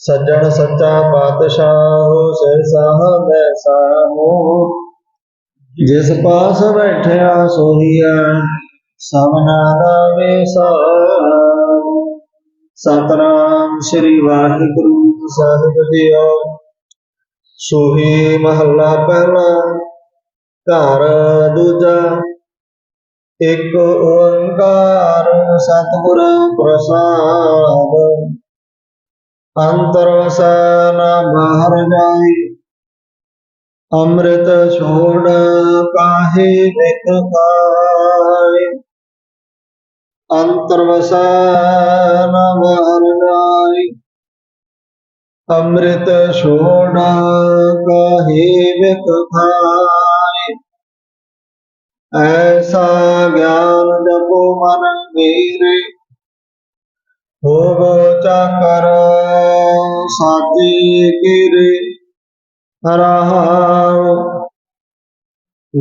ਸੱਜਣ ਸੱਚਾ ਪਾਤਸ਼ਾਹ ਸਿਰ ਸਾਹਿਬ ਸਾਹੋ ਜਿਸ ਪਾਸ ਬੈਠਿਆ ਸੋਹੀਆ ਸਭਨਾ ਦਾ ਵੇਸਾ। ਸਤਨਾਮ ਸ੍ਰੀ ਵਾਹਿਗੁਰੂ ਸਾਹਿਬ ਜੀਓ। ਸੋਹੀ ਮਹੱਲਾ ਪਹਿਲਾ, ਘਰ ਦੂਜਾ। ਇੱਕ ਓੰਕਾਰ ਸਤਿਗੁਰ ਪ੍ਰਸਾਦ। ਅੰਤਰ ਵਸੈ ਨਾ ਬਾਹਰ ਜਾਈ ਅੰਮ੍ਰਿਤ ਛੋੜ ਕਾਹੇ ਵਿਖ ਖਾਏ ਅੰਤਰ ਵਸੈ ਨਾ ਬਾਹਰ ਜਾਈ ਅੰਮ੍ਰਿਤ ਛੋੜ ਕਾਹੇ ਵਿਖ ਖਾਏ ਐਸਾ ਗਿਆਨ ਜਪੋ ਮਨ ਮੇਰੇ ਹੋਵੋ ਚਾਕਰ ਸਾਧੇ ਕੀਰੇ ਰਹਾਉ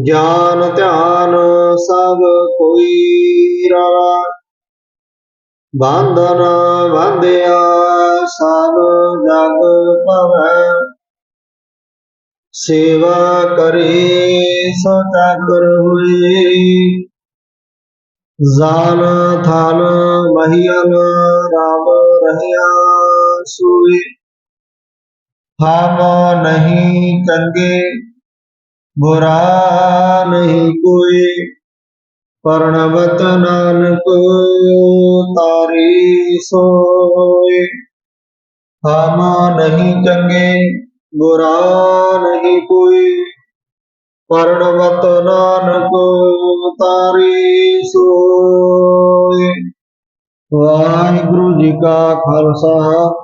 ਗਿਆਨ ਧਿਆਨ ਸਭ ਕੋਈ ਰਵਾ ਬੰਧਨ ਬੰਧਿਆ ਸਭ ਜਗ ਭਵੈ। ਸੇਵਾ ਕਰੀ ਸੋ ਚਾਕਰ ਹੋਈ। ਜਾਨ ਥਾਨ ਮਹੀਲ ਰਾਮ ਰਹਿਆ ਸੂਈ। ਹਮ ਨਹੀਂ ਚੰਗੇ, ਬੁਰਾ ਨਹੀਂ ਕੋਈ। ਪਰਣਵਤ ਨਾਨਕ ਤਾਰੀ ਸੋਏ। ਹਮ ਨਹੀਂ ਚੰਗੇ, ਬੁਰਾ ਨਹੀਂ ਕੋਈ। ਪਰਣਵਤ ਨਾਨਕ ਤਾਰੀ ਸੋਏ। ਵਾਹਿਗੁਰੂ ਜੀ ਕਾ ਖਾਲਸਾ।